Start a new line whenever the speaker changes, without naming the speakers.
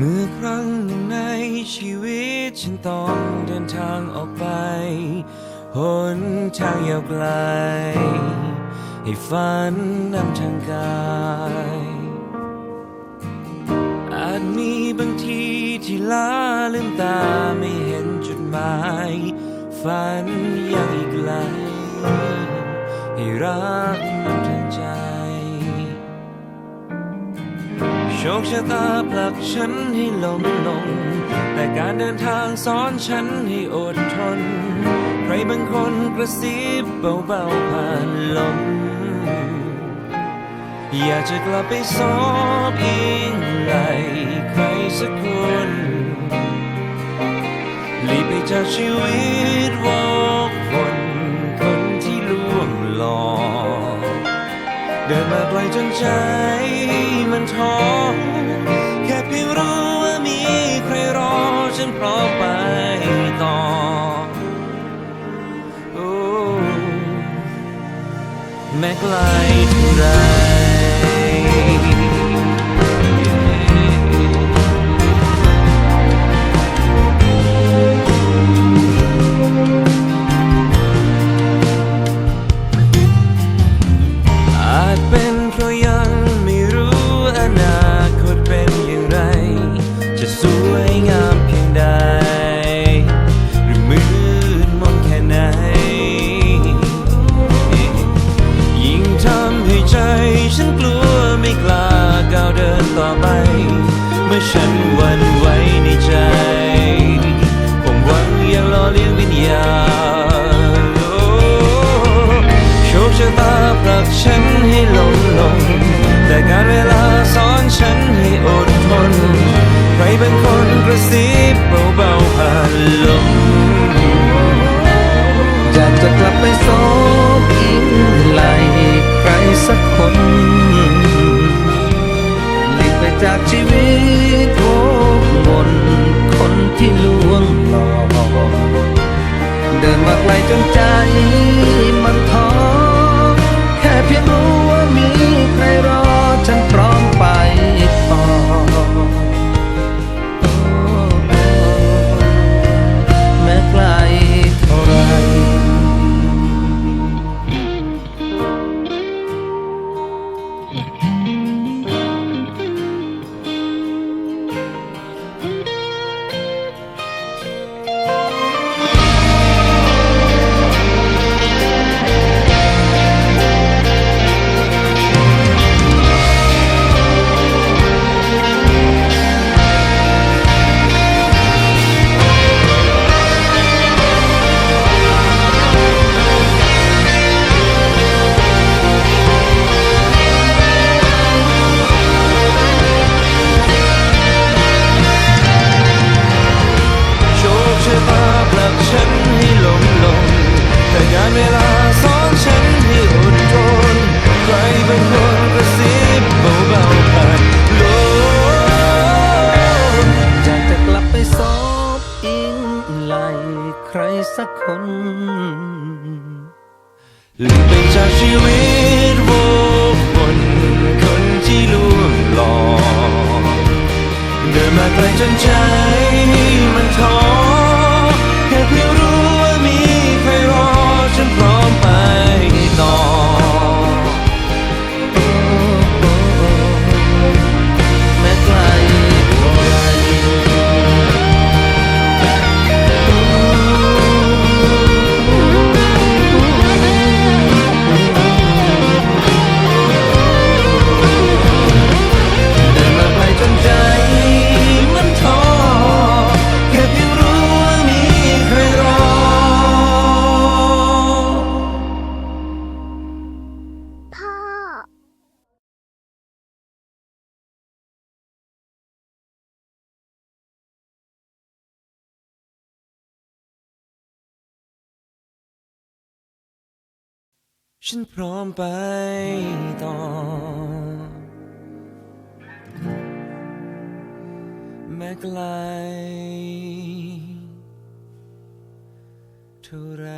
เมื่อครั้งในชีวิตฉันต้องเดินทางออกไป หนทางยาวไกล ให้ฝันนำทางกาย อาจมีบางทีที่ล้าลืมตาไม่เห็นจุดหมาย ฝันยังอีกไกลให้รักนำทางใจ โชคชะตาผลักฉันให้ล้มลง แต่การเดินทางสอนฉันให้อดทน ใครบางคนกระซิบเบาๆผ่านลม อยากจะกลับไปสอบอิงไหลใครสักคนหลีกไปจากชีวิตวอ เดินมาไกลจนใจมันท้อแค่เพียงรู้ว่ามีใครรอฉันพร้อมไปต่อแม้ไกลเท่าไร เมื่อฉันหวันไหวในใจ ผมหวังยังรอเลี้ยงวิญญาณโชคชะตาปลักฉันให้หลงลง แต่การเวลาสอนฉันให้อดทน ใครบางคนกระซิบเบาๆผ่านลม
ลจนใจ คน
หลีก
ไป
จากชีวิตว ฉันพร้อมไปต่อ แม้ไกลเท่าไร